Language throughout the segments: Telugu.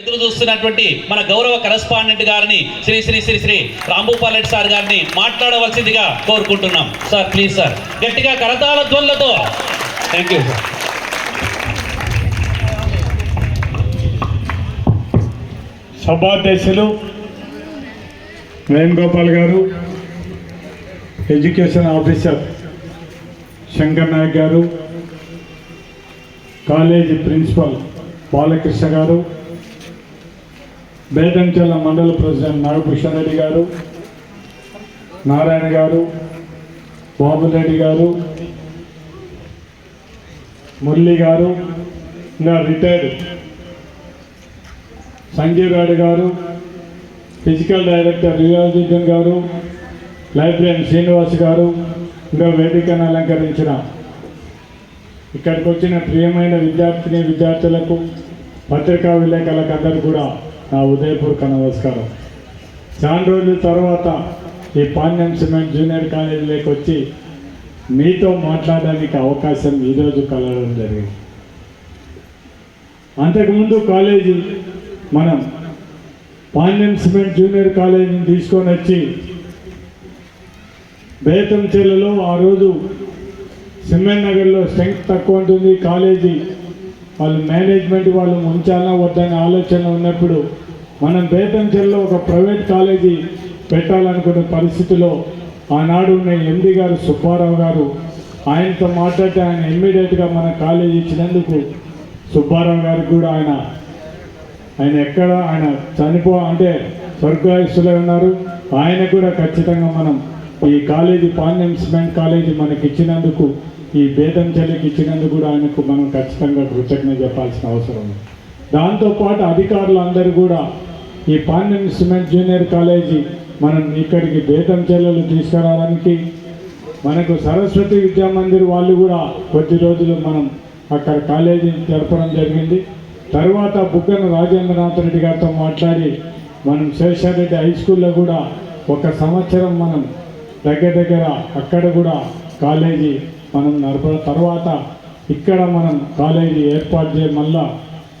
ఎదురు చూస్తున్నటువంటి మన గౌరవ కరస్పాండెంట్ గారిని శ్రీ శ్రీ శ్రీ శ్రీ రాంభూపాల్ రెడ్డి సార్ గారిని మాట్లాడవలసిందిగా కోరుకుంటున్నాం. Sir please sir. గట్టిగా కరతాళ ధ్వనులతో. థ్యాంక్ యూ సార్ సభాధ్యక్షులు వేణుగోపాల్ గారు ఎడ్యుకేషన్ ఆఫీసర్ శంకర్ నాయక్ గారు కాలేజీ ప్రిన్సిపల్ బాలకృష్ణ గారు బేతంచెల్ల మండల ప్రెసిడెంట్ నాగభూషణ్ రెడ్డి గారు నారాయణ గారు బాబురెడ్డి గారు మురళి గారు ఇంకా రిటైర్డ్ సంజీవ్ రాడు గారు ఫిజికల్ డైరెక్టర్ రియాజుద్దీన్ గారు లైబ్రరీన్ శ్రీనివాస్ గారు ఇంకా వేదికను అలంకరించిన ఇక్కడికి వచ్చిన ప్రియమైన విద్యార్థిని విద్యార్థులకు పత్రికా విలేకరులకు అందరూ కూడా నా ఉదయపూర్వక నమస్కారం. చాలా రోజుల తర్వాత ఈ పాండ్యం సిమెంట్ జూనియర్ కాలేజీలోకి వచ్చి మీతో మాట్లాడడానికి అవకాశం ఈరోజు కలగడం జరిగింది. అంతకుముందు కాలేజీ మనం పాండ్యం సిమెంట్ జూనియర్ కాలేజీని తీసుకొని వచ్చి బేతంచెర్లలో ఆ రోజు సిమెంట్ నగర్లో స్ట్రెంగ్త్ తక్కువ ఉంటుంది. కాలేజీ వాళ్ళు మేనేజ్మెంట్ వాళ్ళు ఉంచాలా వద్దనే ఆలోచన ఉన్నప్పుడు మనం బేతంచెల్లో ఒక ప్రైవేట్ కాలేజీ పెట్టాలనుకునే పరిస్థితిలో ఆనాడు ఉన్న ఎండి గారు సుబ్బారావు గారు ఆయనతో మాట్లాడితే ఆయన ఇమ్మీడియట్గా మన కాలేజీ ఇచ్చినందుకు సుబ్బారావు గారికి కూడా ఆయన ఆయన ఎక్కడ ఆయన చనిపో అంటే స్వర్గాయుస్తులే ఉన్నారు. ఆయన కూడా ఖచ్చితంగా మనం ఈ కాలేజీ పాండ్యం సిమెంట్ కాలేజీ మనకి ఇచ్చినందుకు ఈ బేదం చెల్లికి ఇచ్చినందుకు కూడా ఆయనకు మనం ఖచ్చితంగా కృతజ్ఞత చెప్పాల్సిన అవసరం ఉంది. దాంతోపాటు అధికారులు అందరూ కూడా ఈ పాండ్యం సిమెంట్ జూనియర్ కాలేజీ మనం ఇక్కడికి బేదం చెల్లెలు తీసుకురావడానికి మనకు సరస్వతి విద్యా మందిర్ వాళ్ళు కూడా కొద్ది రోజులు మనం అక్కడ కాలేజీని జరపడం జరిగింది. తర్వాత బుగ్గన రాజేంద్రనాథ్ రెడ్డి గారితో మాట్లాడి మనం శేషారెడ్డి హై స్కూల్లో కూడా ఒక సంవత్సరం మనం దగ్గర దగ్గర అక్కడ కూడా కాలేజీ మనం నడపడం తర్వాత ఇక్కడ మనం కాలేజీ ఏర్పాటు చేయ మళ్ళా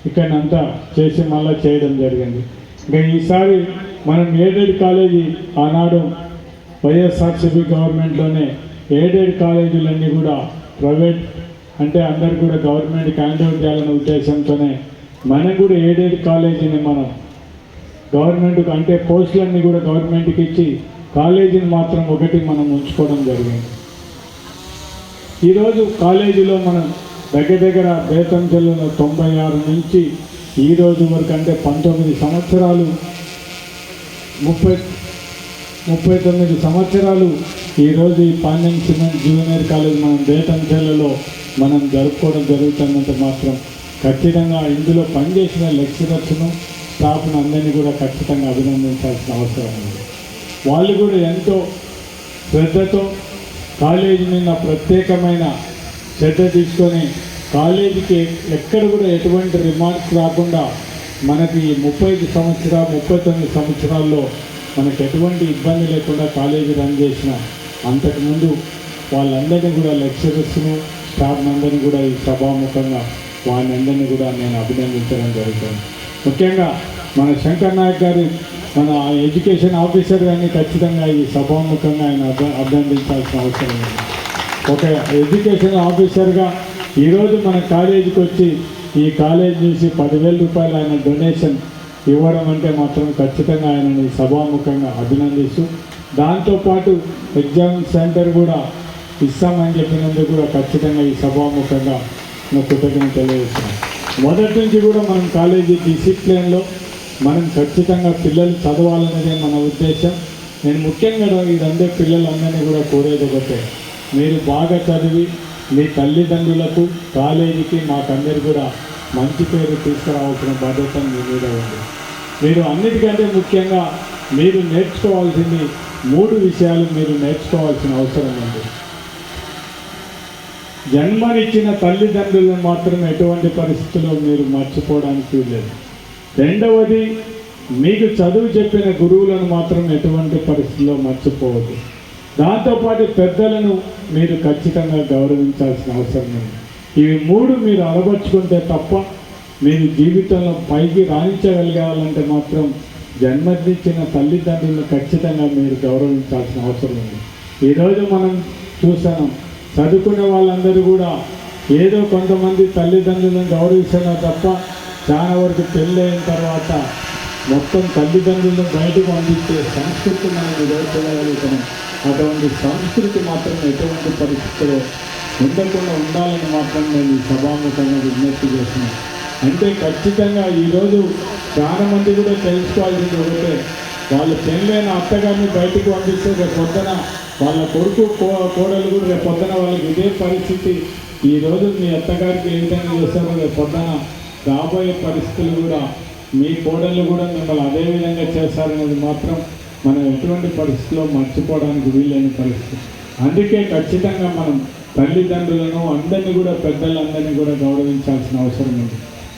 ఇక్కడంతా చేసి మళ్ళీ చేయడం జరిగింది. ఇంకా ఈసారి మనం ఏడెడ్ కాలేజీ ఆనాడు వైఎస్ఆర్సీపీ గవర్నమెంట్లోనే ఎయిడెడ్ కాలేజీలన్నీ కూడా ప్రైవేట్ అంటే అందరు కూడా గవర్నమెంట్కి హ్యాండ్ ఓవర్ చేయాలనే ఉద్దేశంతోనే మనకు కూడా ఎయిడెడ్ కాలేజీని మనం గవర్నమెంట్కి అంటే పోస్టులన్నీ కూడా గవర్నమెంట్కి ఇచ్చి కాలేజీని మాత్రం ఒకటి మనం ఉంచుకోవడం జరిగింది. ఈరోజు కాలేజీలో మనం దగ్గర దగ్గర బేతం తొంభై ఆరు నుంచి ఈ రోజు వరకు అంటే పంతొమ్మిది సంవత్సరాలు ముప్పై ముప్పై తొమ్మిది సంవత్సరాలు ఈరోజు ఈ పాండ్యం సిమెంట్ జూనియర్ కాలేజ్ మనం బేతంచెల్లలో మనం జరుపుకోవడం జరుగుతుందంటే మాత్రం ఖచ్చితంగా ఇందులో పనిచేసిన లెక్చరర్స్ను స్టాఫ్ను అందరినీ కూడా ఖచ్చితంగా అభినందించాల్సిన అవసరం ఉంది. వాళ్ళు కూడా ఎంతో శ్రద్ధతో కాలేజీ మీద ప్రత్యేకమైన శ్రద్ధ తీసుకొని కాలేజీకి ఎక్కడ కూడా ఎటువంటి రిమార్క్స్ రాకుండా మనకి ముప్పై ఐదు సంవత్సరాలు ముప్పై తొమ్మిది సంవత్సరాల్లో మనకు ఎటువంటి ఇబ్బంది లేకుండా కాలేజీ రన్ చేసిన అంతకుముందు వాళ్ళందరినీ కూడా లెక్చరర్స్ను స్టాఫ్ అందరినీ కూడా ఈ సభాముఖంగా వాళ్ళందరినీ కూడా నేను అభినందించడం జరుగుతుంది. ముఖ్యంగా మన శంకర్ నాయక్ గారు మన ఎడ్యుకేషన్ ఆఫీసర్ గారిని ఖచ్చితంగా ఈ సభాముఖంగా ఆయన అభి అభినందించాల్సిన అవసరం ఉంది. ఒక ఎడ్యుకేషన్ ఆఫీసర్గా ఈరోజు మన కాలేజీకి వచ్చి ఈ కాలేజ్ నుంచి పదివేల రూపాయలు ఆయన డొనేషన్ ఇవ్వడం అంటే మాత్రం ఖచ్చితంగా ఆయనని సభాముఖంగా అభినందిస్తూ దాంతోపాటు ఎగ్జామ్ సెంటర్ కూడా ఇస్తామని చెప్పినందుకు కూడా ఖచ్చితంగా ఈ సభాముఖంగా నా కృతజ్ఞత తెలియజేస్తున్నాం మొదటి నుంచి కూడా మనం కాలేజీ డిసిప్లిన్లో మనం ఖచ్చితంగా పిల్లలు చదవాలనేదే మన ఉద్దేశం. నేను ముఖ్యంగా ఇదందే పిల్లలందరినీ కూడా కోరేది ఒకటే. మీరు బాగా చదివి మీ తల్లిదండ్రులకు కాలేజీకి మాకందరు కూడా మంచి పేరు తీసుకురావాల్సిన బాధ్యత మీ మీద ఉంది. మీరు అన్నిటికంటే ముఖ్యంగా మీరు నేర్చుకోవాల్సింది మూడు విషయాలు మీరు నేర్చుకోవాల్సిన అవసరం ఉంది. జన్మనిచ్చిన తల్లిదండ్రులను మాత్రం ఎటువంటి పరిస్థితుల్లో మీరు మర్చిపోవడానికి లేదు రెండవది మీకు చదువు చెప్పిన గురువులను మాత్రం ఎటువంటి పరిస్థితుల్లో మర్చిపోవద్దు. దాంతోపాటు పెద్దలను మీరు ఖచ్చితంగా గౌరవించాల్సిన అవసరం ఉంది ఇవి మూడు మీరు అలవర్చుకుంటే తప్ప మీరు జీవితంలో పైకి రాణించగలగాలంటే మాత్రం జన్మదించిన తల్లిదండ్రులను ఖచ్చితంగా మీరు గౌరవించాల్సిన అవసరం ఉంది ఈరోజు మనం చూసాం చదువుకునే వాళ్ళందరూ కూడా ఏదో కొంతమంది తల్లిదండ్రులను గౌరవిస్తున్నారు తప్ప చాలా వరకు పెళ్ళి అయిన తర్వాత మొత్తం తల్లిదండ్రులను బయటకు అందించే సంస్కృతి మనం ఈరోజు అటువంటి సంస్కృతి మాత్రం ఎటువంటి పరిస్థితుల్లో ఉండకుండా ఉండాలని మాత్రం నేను ఈ సభాముఖంగా విజ్ఞప్తి చేస్తున్నాను. అంటే ఖచ్చితంగా ఈరోజు చాలా మంది కూడా తెలుసుకోవాల్సింది ఒకటే వాళ్ళు పెళ్ళైన అత్తగారిని బయటకు పంపిస్తే రేపు పొద్దున వాళ్ళ కొడుకు కో- కోడలు కూడా రేపు పొద్దున వాళ్ళకి ఇదే పరిస్థితి. ఈరోజు మీ అత్తగారికి ఏ విధంగా చేస్తారో రేపు పొద్దున రాబోయే పరిస్థితులు కూడా మీ కోడళ్ళు కూడా మిమ్మల్ని అదే విధంగా చేస్తారనేది మాత్రం మనం ఎటువంటి పరిస్థితిలో మర్చిపోవడానికి వీలైన పరిస్థితి. అందుకే ఖచ్చితంగా మనం తల్లిదండ్రులను అందరినీ కూడా పెద్దలందరినీ కూడా గౌరవించాల్సిన అవసరం ఉంది.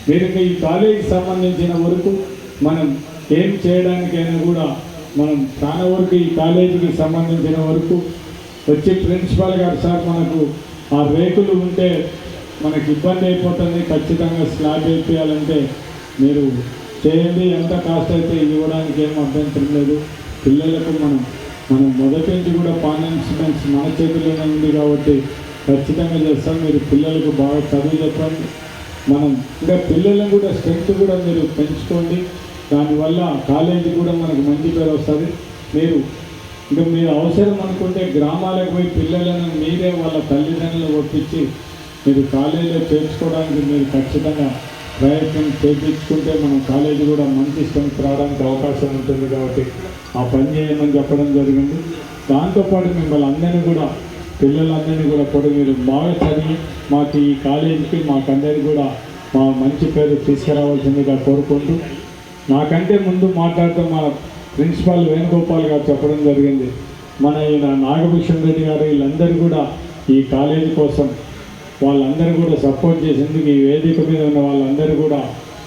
మీరు ఈ కాలేజీకి సంబంధించిన వరకు మనం ఏం చేయడానికైనా కూడా మనం చాలా వరకు ఈ కాలేజీకి సంబంధించిన వరకు వచ్చి ప్రిన్సిపాల్ గారు సార్ మనకు ఆ రేకులు ఉంటే మనకి ఇబ్బంది అయిపోతుంది ఖచ్చితంగా స్లాబ్ వేయించాలంటే మీరు చేయండి. ఎంత కాస్ట్ అయితే ఇవ్వడానికి ఏం అభ్యంతరం లేదు. పిల్లలకు మనం మనం మొదటి నుంచి కూడా ఫైనాన్స్మెంట్స్ మన చేతిలోనే ఉంది కాబట్టి ఖచ్చితంగా చేస్తాం. మీరు పిల్లలకు బాగా చదువు చెప్పండి. మనం ఇంకా పిల్లలను కూడా స్ట్రెంగ్త్ కూడా మీరు పెంచుకోండి. దానివల్ల కాలేజీ కూడా మనకు మంచి పేరు వస్తుంది. మీరు ఇంకా మీరు అవసరం అనుకుంటే గ్రామాలకు పోయి పిల్లలను మీరే వాళ్ళ తల్లిదండ్రులు ఒప్పించి మీరు కాలేజీలో చేర్చుకోవడానికి మీరు ఖచ్చితంగా ప్రయత్నం చేయించుకుంటే మనం కాలేజీ కూడా మంచి స్ట్రెంత్ రావడానికి అవకాశం ఉంటుంది కాబట్టి ఆ పని చేయమని చెప్పడం జరిగింది. దాంతోపాటు మిమ్మల్ని అందరినీ కూడా పిల్లలందరినీ కూడా కూడా మీరు బాగా చదివి మాకు ఈ కాలేజీకి మాకందరికీ కూడా మా మంచి పేరు తీసుకురావాల్సిందిగా కోరుకుంటూ నాకంటే ముందు మాట్లాడుతూ మా ప్రిన్సిపాల్ వేణుగోపాల్ గారు చెప్పడం జరిగింది. మన ఈయన నాగభూషణ్ రెడ్డి గారు వీళ్ళందరూ కూడా ఈ కాలేజీ కోసం వాళ్ళందరూ కూడా సపోర్ట్ చేసేందుకు ఈ వేదిక మీద ఉన్న వాళ్ళందరూ కూడా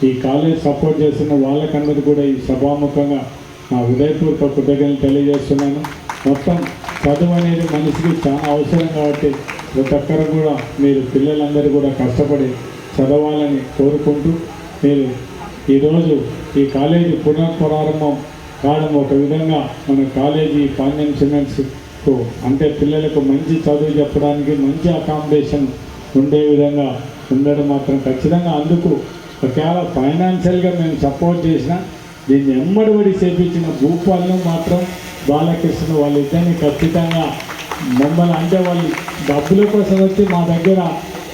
ఈ కాలేజ్ సపోర్ట్ చేస్తున్న వాళ్ళకందరూ కూడా ఈ సభాముఖంగా నా హృదయపూర్వక కృతజ్ఞతలు తెలియజేస్తున్నాను. మొత్తం చదువు అనేది మనిషికి చాలా అవసరం కాబట్టి ప్రతి ఒక్కరు కూడా మీరు పిల్లలందరూ కూడా కష్టపడి చదవాలని కోరుకుంటూ మీరు ఈరోజు ఈ కాలేజీ పునఃప్రారంభం కావడం ఒక విధంగా మన కాలేజీ పాండ్యం సిమెంట్స్కు అంటే పిల్లలకు మంచి చదువు చెప్పడానికి మంచి అకామిడేషన్ ఉండే విధంగా ఉండడం మాత్రం ఖచ్చితంగా అందుకు ఒకవేళ ఫైనాన్షియల్గా మేము సపోర్ట్ చేసిన దీన్ని ఎమ్మడిబడి చేపించిన భూపాలను మాత్రం బాలకృష్ణ వాళ్ళిద్దరిని ఖచ్చితంగా మమ్మల్ని అంటే వాళ్ళు డబ్బుల కోసం వచ్చి మా దగ్గర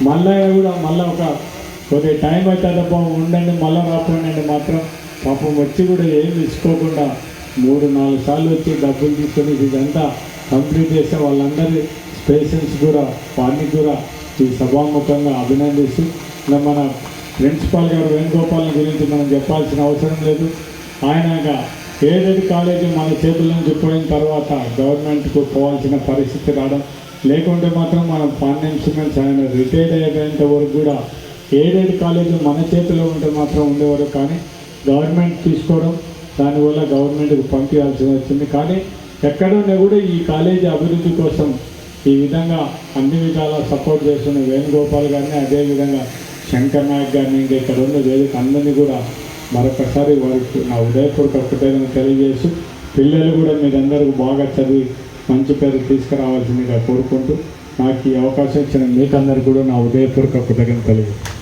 మళ్ళా కూడా మళ్ళీ ఒక కొద్దిగా టైం అవుతుందప్ప ఉండండి మళ్ళీ రాకుండా మాత్రం పాపం వచ్చి కూడా ఏం ఇచ్చుకోకుండా మూడు నాలుగు సార్లు వచ్చి డబ్బులు తీసుకొని ఇదంతా కంప్లీట్ చేస్తే వాళ్ళందరి పేషెంట్స్ కూడా వారిని కూడా ఈ సభాముఖంగా అభినందిస్తూ ఇంకా మన ప్రిన్సిపాల్ గారు వేణుగోపాల్ గురించి మనం చెప్పాల్సిన అవసరం లేదు. ఆయన ఏడెడ్ కాలేజీ మన చేతుల నుంచి పోయిన తర్వాత గవర్నమెంట్కు పోవాల్సిన పరిస్థితి రావడం లేకుంటే మాత్రం మనం పాండ్యం ఆయన రిటైర్డ్ అయ్యేంత వరకు కూడా ఏడెడ్ కాలేజీ మన చేతిలో ఉంటే మాత్రం ఉండేవారు కానీ గవర్నమెంట్ తీసుకోవడం దానివల్ల గవర్నమెంట్కి పంపించాల్సి వచ్చింది. కానీ ఎక్కడున్నా కూడా ఈ కాలేజీ అభివృద్ధి కోసం ఈ విధంగా అన్ని విధాలా సపోర్ట్ చేస్తున్న వేణుగోపాల్ గారిని అదేవిధంగా శంకర్ నాయక్ గారిని ఇంకా ఇక్కడ ఉన్న వేదిక అందరినీ కూడా మరొకసారి వారికి నా ఉదయపూర్వక కృతజ్ఞతలు తెలియజేస్తూ పిల్లలు కూడా మీరందరూ బాగా చదివి మంచి పేరు తీసుకురావాల్సిందిగా కోరుకుంటూ నాకు ఈ అవకాశం ఇచ్చిన మీకందరూ కూడా నా ఉదయపూర్వక కృతజ్ఞతలు తెలియజేస్తాను